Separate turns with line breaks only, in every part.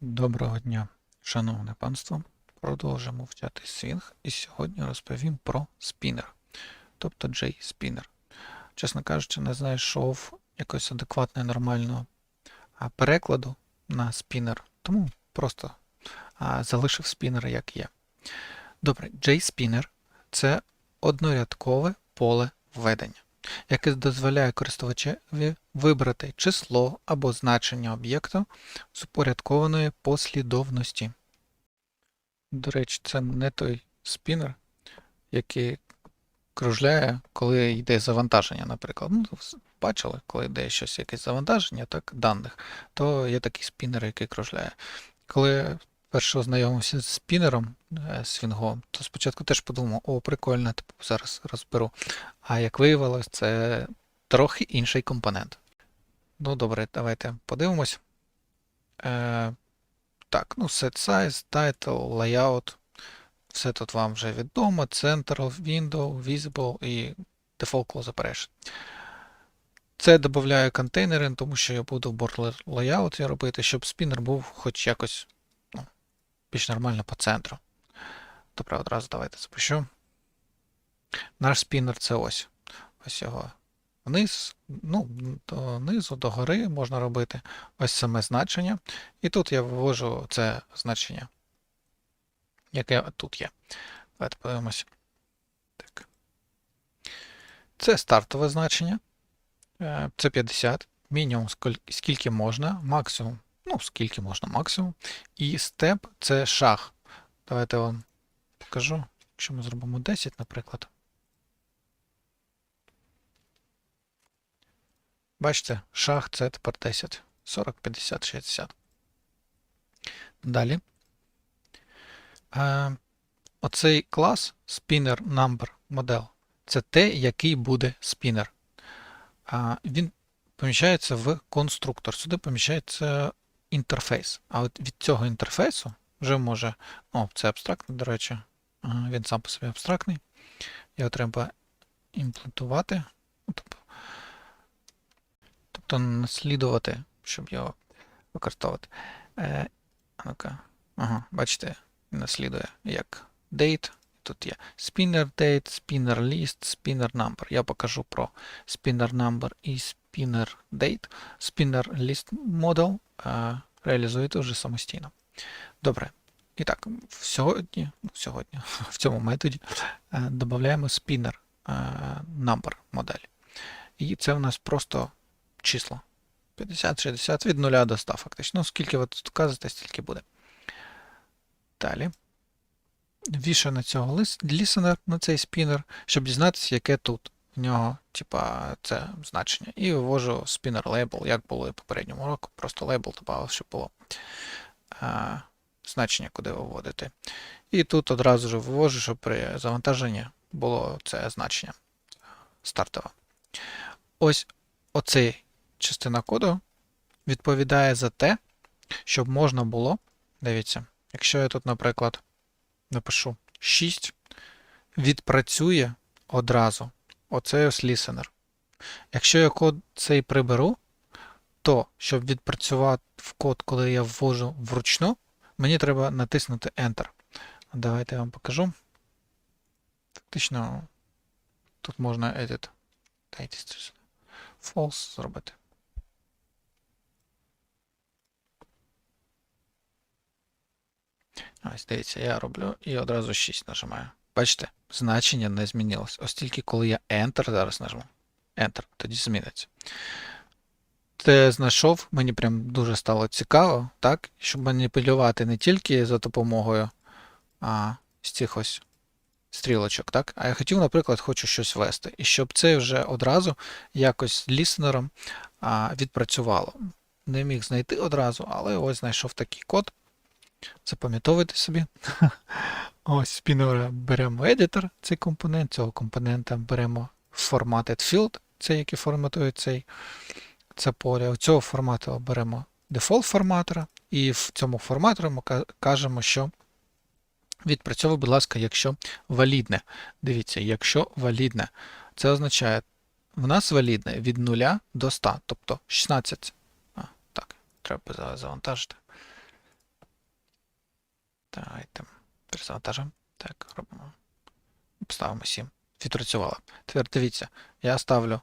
Доброго дня, шановне панство. Продовжимо вчати Swing і сьогодні розповім про спінер, тобто J-спінер. Чесно кажучи, не знайшов якогось адекватного нормального перекладу на спінер, тому просто залишив спінер як є. Добре, J-спінер це однорядкове поле введення, яке дозволяє користувачеві вибрати число або значення об'єкту з упорядкованої послідовності. До речі, це не той спінер, який кружляє, коли йде завантаження, наприклад. Ну, бачили, коли йде щось, якесь завантаження, так, даних, то є такий спінер, який кружляє. Коли перше ознайомився з спінером е, свінгом, то спочатку теж подумав, о, прикольно, типу, зараз розберу. А як виявилось, це трохи інший компонент. Ну, добре, давайте подивимось. Е, так, ну, set size, title, layout. Все тут вам вже відомо. Center, window, visible і default close operation. Це додаю контейнери, тому що я буду border layout робити, щоб спінер був хоч якось ну, більш нормально по центру. Добре, одразу давайте запущу. Наш спінер це ось. Ось його вниз, ну, низу, до гори можна робити ось саме значення. І тут я вивожу це значення, яке тут є. Давайте подивимось. Так. Це стартове значення. Е, Це 50. Мінімум скільки можна, максимум, ну, скільки можна максимум. І степ це шаг. Давайте вам покажу. Якщо ми зробимо 10, наприклад. Бачите, шаг це тепер 10. 40, 50, 60. Далі. Е, оцей клас Spinner Number Model це те, який буде спінер. А, він поміщається в конструктор. Сюди поміщається інтерфейс. А от від цього інтерфейсу вже може. О, це абстрактний, до речі. Він сам по собі абстрактний. Його треба імплементувати. Тобто, наслідувати, щоб його використовувати. Е. Ага, бачите, наслідує як date. Тут є spinner date, spinner list, spinner number. Я покажу про spinner number і spinner date. Spinner list model е, реалізуєте вже самостійно. Добре. І так, сьогодні, ну, сьогодні, в цьому методі е, додаємо spinner е, number модель. І це в нас просто число. 50, 60 від 0 до 100 фактично. Ну, скільки ви тут вказуєте, стільки буде. Далі. Вішаю на цього лісенер, на цей спінер, щоб дізнатися, яке тут в нього, типа, це значення. І вивожу спінер лейбл, як було і попередньому року. Просто лейбл додав, щоб було а, значення, куди виводити. І тут одразу ж вивожу, щоб при завантаженні було це значення стартове. Ось оцей частина коду відповідає за те, щоб можна було, дивіться, якщо я тут, наприклад, напишу 6, відпрацює одразу оцей ось listener. Якщо я код цей приберу, то щоб відпрацювати в код, коли я ввожу вручну, мені треба натиснути Enter. Давайте я вам покажу. Фактично, тут можна edit. False зробити. Ось дивіться, я роблю і одразу 6 нажимаю. Бачите, значення не змінилось. Ось тільки коли я Enter зараз нажму. Enter, тоді зміниться. Це знайшов, мені прям дуже стало цікаво, так? Щоб маніпулювати не тільки за допомогою а, з цих ось стрілочок, так? А я хотів, наприклад, хочу щось ввести. І щоб це вже одразу якось а, відпрацювало. Не міг знайти одразу, але ось знайшов такий код. Запам'ятовуйте собі. Ось спінера беремо editor, цей компонент, цього компонента беремо formatted field, цей, який форматує цей, це поле. У цього формату беремо default форматора, і в цьому форматорі ми кажемо, що відпрацьовуй, будь ласка, якщо валідне. Дивіться, якщо валідне. Це означає, в нас валідне від 0 до 100, тобто 16. А, так, треба завантажити. Давайте перезавантажимо. Так, робимо. Поставимо 7. Відпрацювало. Тепер дивіться, я ставлю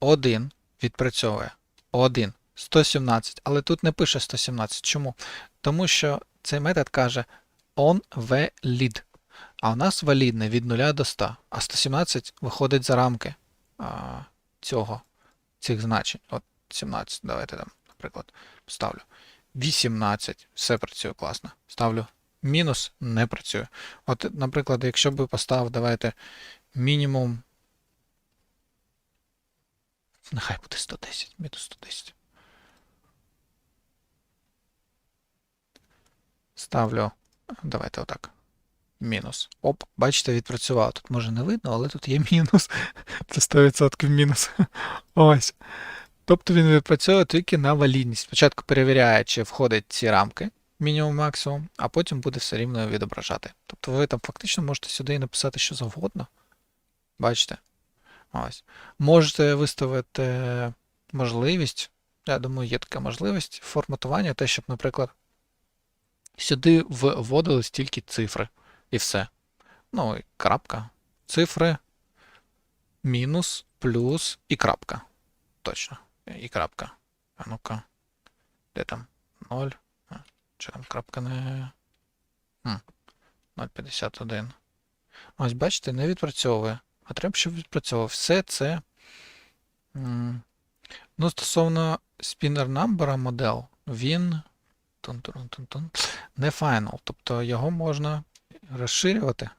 1, відпрацьовує 1, 117, але тут не пише 117. Чому? Тому що цей метод каже on valid. А у нас валідне від 0 до 100, а 117 виходить за рамки а, цього, цих значень. От 17, давайте там, наприклад, ставлю. 18, все працює класно. Ставлю мінус, не працює. От, наприклад, якщо би поставив, давайте мінімум. Нехай буде 110, мінус 110. Ставлю. Давайте отак. Мінус. Оп, бачите, відпрацював. Тут може не видно, але тут є мінус. Це 100% мінус. Ось. Тобто він відпрацьовує тільки на валідність. Спочатку перевіряє, чи входять ці рамки мінімум максимум, а потім буде все рівно відображати. Тобто ви там фактично можете сюди написати що завгодно. Бачите? Ось. Можете виставити можливість. Я думаю, є така можливість форматування, те, щоб, наприклад, сюди вводились тільки цифри. І все. Ну, і крапка. Цифри, мінус, плюс і крапка. Точно. І крапка. А ну-ка. Де там? 0. А, крапка не. Хм. 0,51. Ось, бачите, не відпрацьовує. А треба, щоб відпрацьовував. Все це. Ну, стосовно spinner number модел, він. Тун-тун-тун-тун, не final. Тобто його можна розширювати.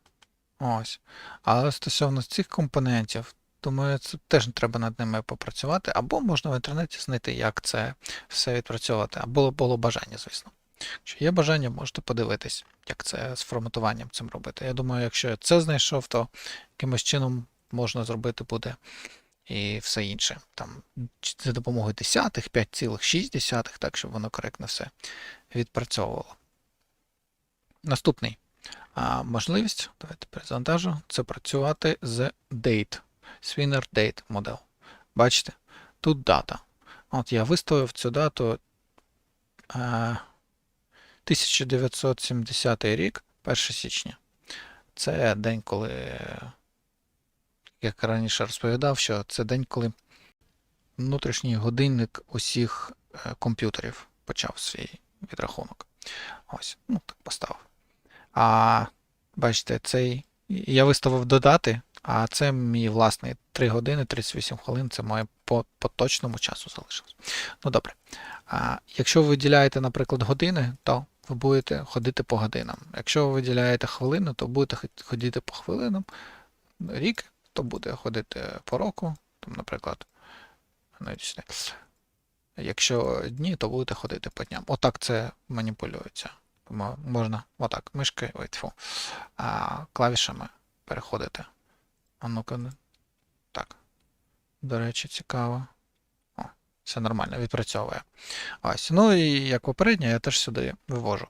Ось. Але стосовно цих компонентів, думаю, це теж треба над ними попрацювати, або можна в інтернеті знайти, як це все відпрацьовувати, або було бажання, звісно. Якщо є бажання, можете подивитись, як це з форматуванням цим робити. Я думаю, якщо я це знайшов, то якимось чином можна зробити буде і все інше. Там за допомогою десятих, 5,6, так, щоб воно коректно все відпрацьовувало. Наступний а, можливість, давайте перезавантажу, це працювати з date, Swinner Date модел. Бачите, тут дата. От я виставив цю дату а, 1970 рік, 1 січня. Це день, коли, як раніше розповідав, що це день, коли внутрішній годинник усіх е, комп'ютерів почав свій відрахунок. Ось, ну так поставив. А бачите, цей я виставив додати, а це мій власний 3 години 38 хвилин. Це моє по, точному часу залишилось. Ну добре. А, Якщо ви виділяєте, наприклад, години, то ви будете ходити по годинам. Якщо ви виділяєте хвилину, то будете ходити по хвилинам. Рік, то буде ходити по року, там, наприклад. Якщо дні, то будете ходити по дням. Отак це маніпулюється. Мо- Можна отак, мишки, ой, тьфу, а, клавішами переходити. А ну-ка. Так. До речі, цікаво. Все нормально, відпрацьовує. Ось. Ну і як попередньо, я теж сюди вивожу.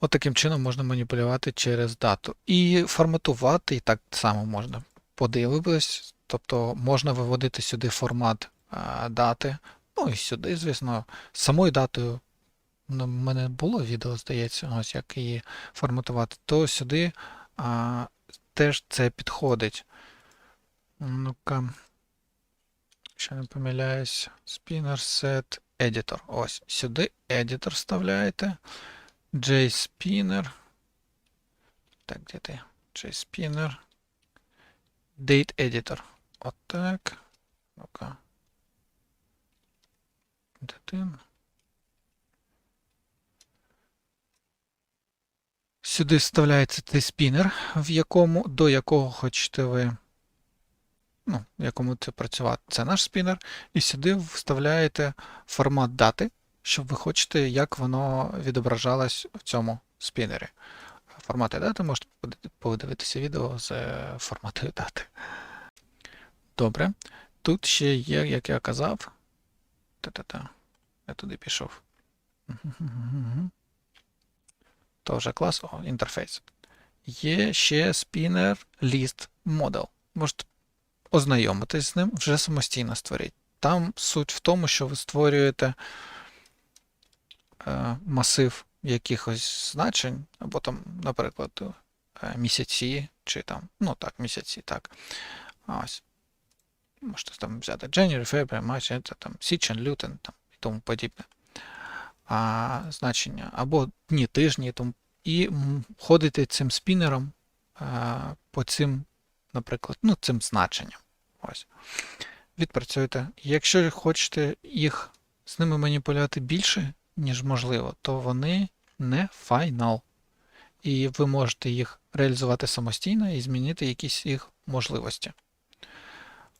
От таким чином можна маніпулювати через дату. І форматувати і так само можна. Подивитись, тобто можна виводити сюди формат а, дати. Ну і сюди, звісно, з самою датою. Ну, в мене було відео, здається, ось як її форматувати, то сюди а, теж це підходить. Ну-ка, якщо не помиляюсь, Spinner Set Editor. Ось, сюди Editor вставляєте. JSpinner. Так, де ти? JSpinner. Date Editor. Отак. Ну-ка. Де? Сюди вставляється цей спінер, в якому, до якого хочете ви, ну, якому це працювати. Це наш спінер. І сюди вставляєте формат дати, щоб ви хочете, як воно відображалось в цьому спінері. Формати дати можете подивитися відео з е, форматою дати. Добре. Тут ще є, як я казав. Та-та-та. Я туди пішов. Тоже клас, о, інтерфейс. Є ще Spinner List Model. Можете ознайомитись з ним, вже самостійно створіть. Там суть в тому, що ви створюєте е, масив якихось значень, або там, наприклад, е, місяці, чи там, ну так, місяці, так. Ось. Можете там взяти January, February, March, це там січень, лютен там, і тому подібне. А, значення, або дні, тижні, і тому, і ходити цим спінером а, по цим, наприклад, ну, цим значенням. Ось. Відпрацюйте. Якщо хочете їх з ними маніпулювати більше, ніж можливо, то вони не файнал. І ви можете їх реалізувати самостійно і змінити якісь їх можливості.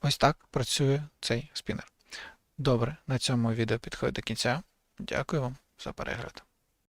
Ось так працює цей спінер. Добре, на цьому відео підходить до кінця. Дякую вам за перегляд.